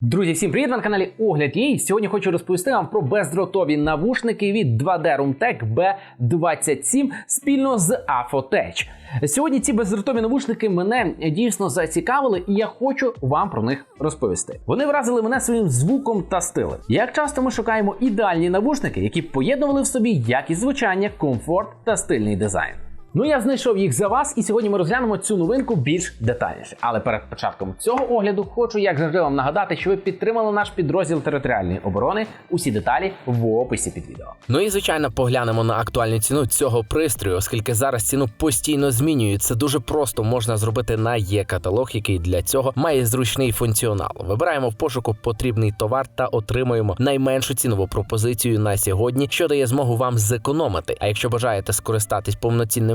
Друзі, всім привіт на каналі Огляд і сьогодні хочу розповісти вам про бездротові навушники від 2D Roomtech B27 спільно з Afotech. Сьогодні ці бездротові навушники мене дійсно зацікавили, і я хочу вам про них розповісти. Вони вразили мене своїм звуком та стилем. Як часто ми шукаємо ідеальні навушники, які поєднували в собі якість звучання, комфорт та стильний дизайн. Ну я знайшов їх за вас, і сьогодні ми розглянемо цю новинку більш детальніше. Але перед початком цього огляду хочу, як завжди, вам нагадати, що ви підтримали наш підрозділ територіальної оборони. Усі деталі в описі під відео. Ну і звичайно поглянемо на актуальну ціну цього пристрою, оскільки зараз ціну постійно змінюють. Це дуже просто можна зробити на є-каталог, який для цього має зручний функціонал. Вибираємо в пошуку потрібний товар та отримуємо найменшу цінову пропозицію на сьогодні, що дає змогу вам зекономити. А якщо бажаєте скористатись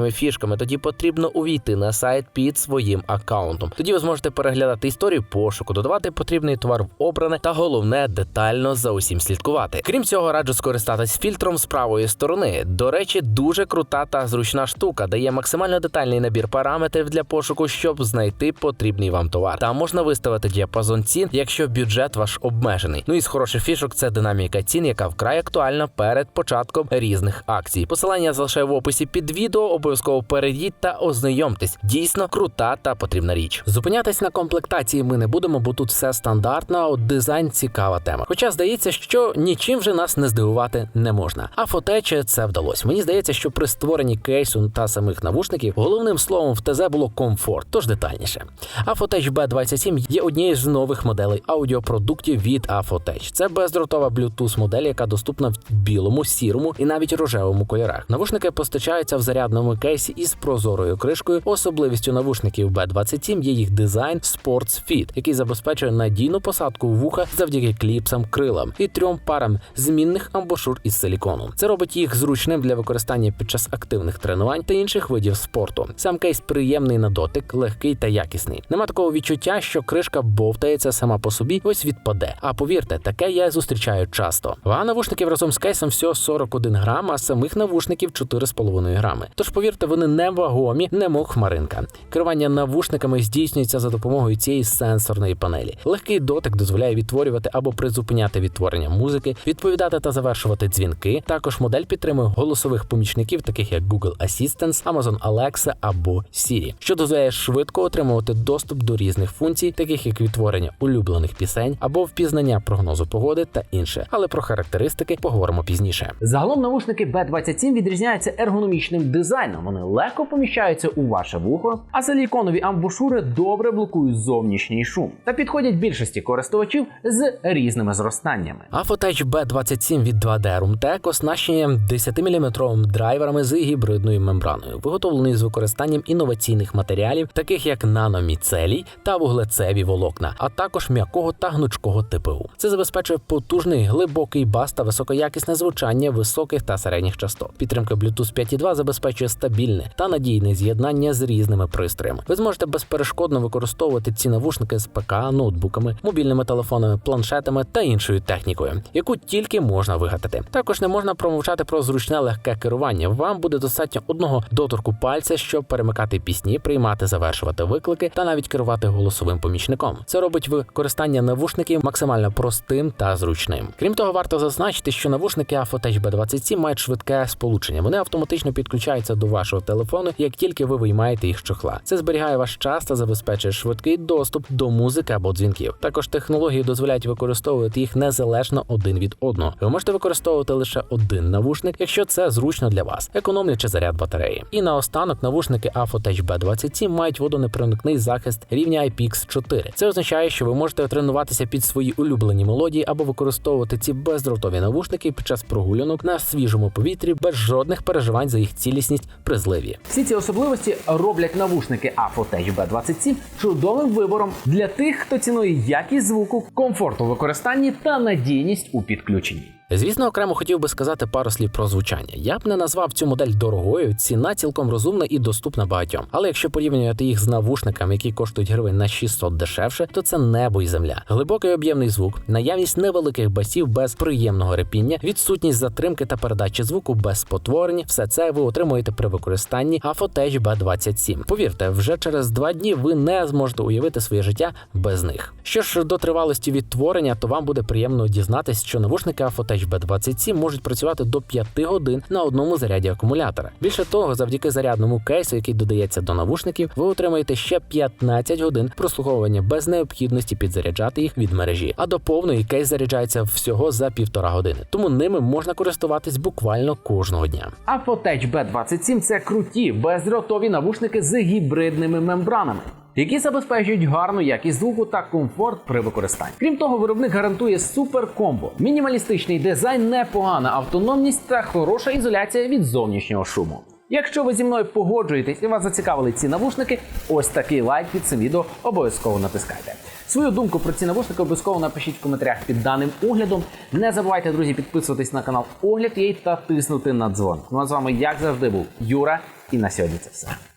повноцінними фішками, тоді потрібно увійти на сайт під своїм аккаунтом. Тоді ви зможете переглядати історію пошуку, додавати потрібний товар в обране та головне детально за усім слідкувати. Крім цього, раджу скористатись фільтром з правої сторони. До речі, дуже крута та зручна штука, дає максимально детальний набір параметрів для пошуку, щоб знайти потрібний вам товар. Там можна виставити діапазон цін, якщо бюджет ваш обмежений. Ну і з хороших фішок це динаміка цін, яка вкрай актуальна перед початком різних акцій. Посилання залишаю в описі під відео. Обов'язково перейдіть та ознайомтесь. Дійсно крута та потрібна річ. Зупинятись на комплектації ми не будемо, бо тут все стандартно. а От дизайн цікава тема. Хоча здається, що нічим вже нас не здивувати не можна. А фотече це вдалося. Мені здається, що при створенні кейсу та самих навушників головним словом в ТЗ було комфорт, тож детальніше. Afotech B27 є однією з нових моделей аудіопродуктів від Afotech. Це бездротова Bluetooth модель, яка доступна в білому, сірому і навіть рожевому кольорах. Навушники постачаються в зарядному кейсі із прозорою кришкою. Особливістю навушників B27 є їх дизайн Sports Fit, який забезпечує надійну посадку вуха завдяки кліпсам, крилам і трьом парам змінних амбушур із силікону. Це робить їх зручним для використання під час активних тренувань та інших видів спорту. Сам кейс приємний на дотик, легкий та якісний. Нема такого відчуття, що кришка бовтається сама по собі, ось відпаде. А повірте, таке я зустрічаю часто. Вага навушників разом з кейсом всього 41 грам, а самих навушників 4,5 грами. Тож повірте, вони не вагомі, немов хмаринка. Керування навушниками здійснюється за допомогою цієї сенсорної панелі. Легкий дотик дозволяє відтворювати або призупиняти відтворення музики, відповідати та завершувати дзвінки. Також модель підтримує голосових помічників, таких як Google Assistant, Amazon Alexa або Siri, що дозволяє швидко отримувати доступ до різних функцій, таких як відтворення улюблених пісень або впізнання прогнозу погоди та інше. Але про характеристики поговоримо пізніше. Загалом навушники B27 відрізняються ергономічним дизайном. Вони легко поміщаються у ваше вухо, а силіконові амбушури добре блокують зовнішній шум та підходять більшості користувачів з різними зростаннями. Afotech B27 від 2D Roomtech оснащені 10-мм драйверами з гібридною мембраною, виготовлений з використанням інноваційних матеріалів, таких як наноміцелій та вуглецеві волокна, а також м'якого та гнучкого ТПУ. Це забезпечує потужний глибокий бас та високоякісне звучання високих та середніх частот. Підтримка Bluetooth 5.2 забезпечує стабільне та надійне з'єднання з різними пристроями. Ви зможете безперешкодно використовувати ці навушники з ПК, ноутбуками, мобільними телефонами, планшетами та іншою технікою, яку тільки можна вигадати. Також не можна промовчати про зручне легке керування. Вам буде достатньо одного доторку пальця, щоб перемикати пісні, приймати, завершувати виклики та навіть керувати голосовим помічником. Це робить використання навушників максимально простим та зручним. Крім того, варто зазначити, що навушники Afotech B27 мають швидке сполучення. Вони автоматично підключаються до вашого телефону, як тільки ви виймаєте їх з чохла. Це зберігає ваш час та забезпечує швидкий доступ до музики або дзвінків. Також технології дозволяють використовувати їх незалежно один від одного. Ви можете використовувати лише один навушник, якщо це зручно для вас, економлячи заряд батареї. І наостанок навушники Afotech B27 мають водонепроникний захист рівня IPX4. Це означає, що ви можете тренуватися під свої улюблені мелодії або використовувати ці бездротові навушники під час прогулянок на свіжому повітрі без жодних переживань за їх цілісність зливі. Всі ці особливості роблять навушники Afrotech B27 чудовим вибором для тих, хто цінує якість звуку, комфорт у використанні та надійність у підключенні. Звісно, окремо хотів би сказати пару слів про звучання. Я б не назвав цю модель дорогою, ціна цілком розумна і доступна багатьом. Але якщо порівнювати їх з навушниками, які коштують гривень на 600 дешевше, то це небо і земля. Глибокий об'ємний звук, наявність невеликих басів без приємного репіння, відсутність затримки та передачі звуку без спотворень. Все це ви отримуєте при використанні Afotech B27. Повірте, вже через два дні ви не зможете уявити своє життя без них. Що ж до тривалості відтворення, то вам буде приємно дізнатись, що навушники Afotech B27 можуть працювати до 5 годин на одному заряді акумулятора. Більше того, завдяки зарядному кейсу, який додається до навушників, ви отримаєте ще 15 годин прослуховування без необхідності підзаряджати їх від мережі. А до повної кейс заряджається всього за півтора години. Тому ними можна користуватись буквально кожного дня. Afotech B27 це круті бездротові навушники з гібридними мембранами. Які забезпечують гарну якість звуку та комфорт при використанні. Крім того, виробник гарантує суперкомбо, мінімалістичний дизайн, непогана автономність та хороша ізоляція від зовнішнього шуму. Якщо ви зі мною погоджуєтесь і вас зацікавили ці навушники, ось такий лайк під цим відео обов'язково натискайте. Свою думку про ці навушники обов'язково напишіть в коментарях під даним оглядом. Не забувайте, друзі, підписуватись на канал Огляд Єй та тиснути на дзвон. Ну а з вами, як завжди, був Юра, і на сьогодні це все.